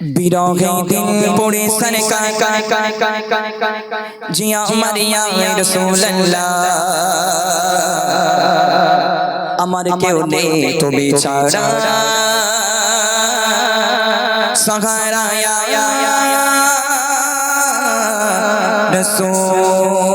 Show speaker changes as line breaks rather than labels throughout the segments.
বিরহে দিল পড়ে সরকার জিয়া মারিয়া রাসূলুল্লাহ আমার কেউ নেই তুমি ছাড়া সহারায়া রাসূলুল্লাহ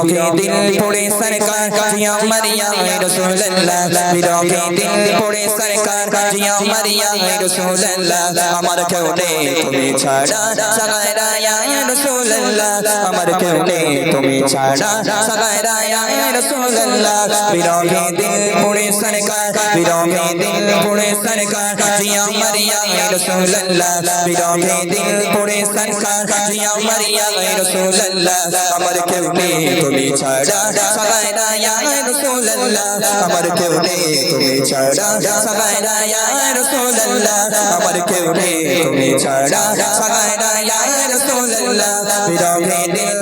বিরহে দিল পড়ে সরকার জিয়া মারিয়া রাসূলুল্লাহ বিরকে দিল পড়ে সরকার জিয়া মারিয়া রাসূলুল্লাহ আমার কেউ নেই তুমি ছাড়া সাগায়রা ইয়া রাসূলুল্লাহ আমার কেউ নেই তুমি ছাড়া সাগায়রা ইয়া রাসূলুল্লাহ বিরকে দিল পড়ে সরকার বিরহে দিল পড়ে সরকার, জিয়া মারিয়া রাসূলুল্লাহ। বিরহে দিল পড়ে সরকার, জিয়া মারিয়া রাসূলুল্লাহ। আমার কেউ নেই, তুমি ছাড়া। সাগায়রা ইয়া রাসূলুল্লাহ। আমার কেউ নেই, তুমি ছাড়া। সাগায়রা ইয়া রাসূলুল্লাহ। আমার কেউ নেই, তুমি ছাড়া। সাগায়রা ইয়া রাসূলুল্লাহ। বিরহে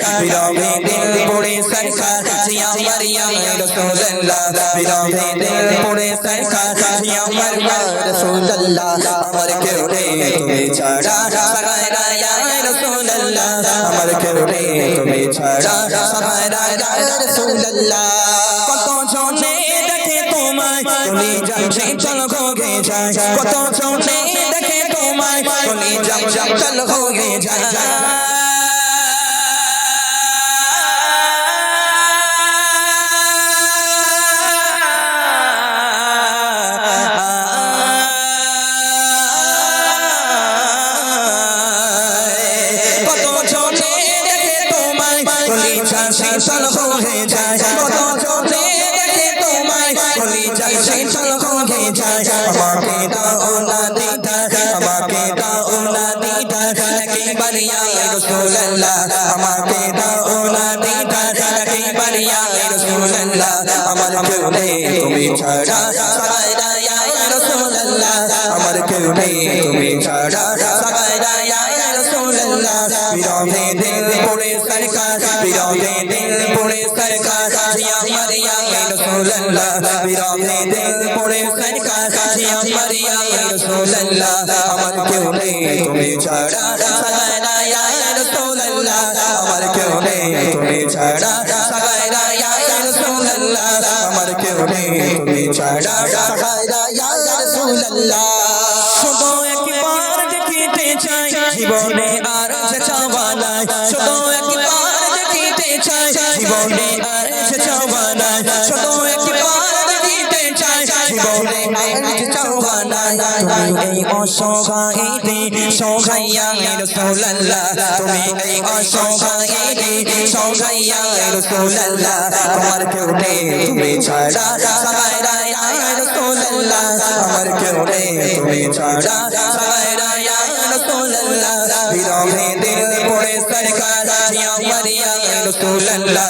দিল পড়ে সরকার বিরহে দিল পড়ে সরকার জিয়া মারিয়া রাসূলুল্লাহ বিরহে দিল পড়ে সরকার জিয়া মারিয়া রাসূলুল্লাহ আমার কেউ নেই তুমি ছাড়া সাগায়রা ইয়া রাসূলুল্লাহ আমার কেউ নেই তুমি ছাড়া সাগায়রা ইয়া রাসূলুল্লাহ কত জনে দেখে তোমায় তুমি যাচ্ছে চল হোগে যায় কত জনে দেখে তোমায় তুমি যাচ্ছে চল হোগে যায় চল হোগে যায় আমাকে দাও না দিদা আমাকে দাও না দিদা নাকি বারিয়া রাসূলুল্লাহ আমাকে দাও না দিদা নাকি বারিয়া রাসূলুল্লাহ আমার কেউ নেই, তুমি ছাড়া। সাগায়রা ইয়া রাসূলুল্লাহ। আমার কেউ নেই, তুমি ছাড়া। সাগায়রা ইয়া রাসূলুল্লাহ। বিরহে দিল পড়ে সরকার। বিরহে দিল পড়ে সরকার রাসূলুল্লাহ বিরহে দিল পড়ে সরকার জিয়া মারিয়া রাসূলুল্লাহ আমার কেউ নেই তুমি ছাড়া সাগায়রা ইয়া রাসূলুল্লাহ আমার কেউ নেই তুমি ছাড়া সাগায়রা ইয়া রাসূলুল্লাহ আমার কেউ নেই তুমি ছাড়া সাগায়রা ইয়া রাসূলুল্লাহ শুধু একবার দেখিতে চাই জীবনে চাওয়া নাই তুমি এই অসহায়তে সহাইয়া রাসূলুল্লাহ তুমি এই অসহায়তে সহাইয়া ইয়া আমার কেউ নেই তুমি ছাড়া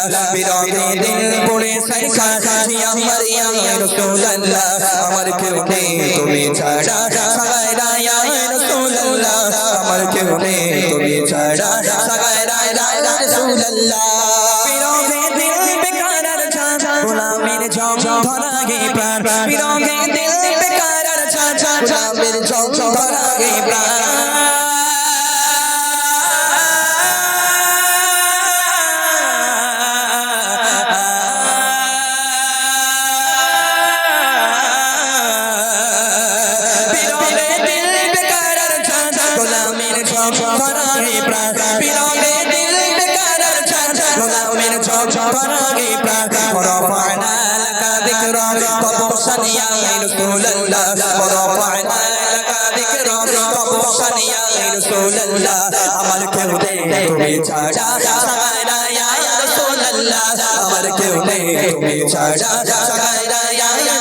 রাসূলুল্লাহ বিরহে দিল পড়ে সরকার জিয়া মারিয়া রাসূলুল্লাহ আমার কেউ নেই তুমি ছাড়া সাগায়রা ইয়া রাসূলুল্লাহ আমার কেউ নেই তুমি ছাড়া সাগায়রা ইয়া রাসূলুল্লাহ বিরহে দিল বেকার ছাড়া গোলামের জম ধরা গে প্রাণ বিরহে দিল বেকার ছাড়া গোলামের জম ধরা গে প্রাণ আমার কেউ নেই তুমি ছাড়া ইয়া আমার কেউ নেই তুমি ছাড়া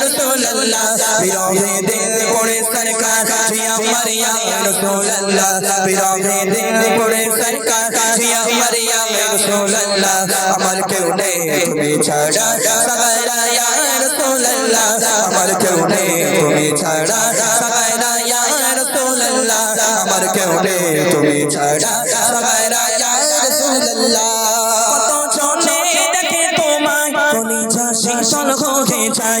রসুল্লাহ, বিরহে দিল পড়ে সরকার জিয়া মারিয়া রসুল্লাহ, বিরহে দিল পড়ে সরকার জিয়া মারিয়া রসুল্লাহ, আমার কেউ নেই, তুমি ছাড়া সবাইরা ইয়া রসুল্লাহ, আমার কেউ নেই, তুমি ছাড়া সবাইরা ইয়া রসুল্লাহ, আমার কেউ নেই, তুমি ছাড়া সবাইরা ইয়া রসুল্লাহ। কত চলে দেখে তোমায়, কলিজা শিশল হয়ে যায়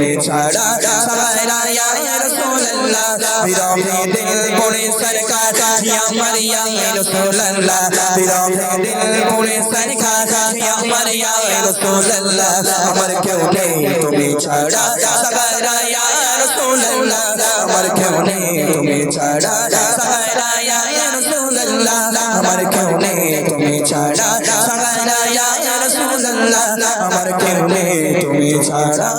তুমি ছাড়া সাহারা ইয়া রাসূলুল্লাহ বিরামে দিল পড়ে সরকার ইয়া আমার রাসূলুল্লাহ বিরামে দিল পড়ে সরকার ইয়া আমার রাসূলুল্লাহ, আমার কেউ নেই, তুমি ছাড়া সাহারা ইয়া রাসূলুল্লাহ, আমার কেউ নেই, তুমি ছাড়া সাহারা ইয়া রাসূলুল্লাহ, আমার কেউ নেই, তুমি ছাড়া সাহারা ইয়া রাসূলুল্লাহ, আমার কেউ নেই, তুমি ছাড়া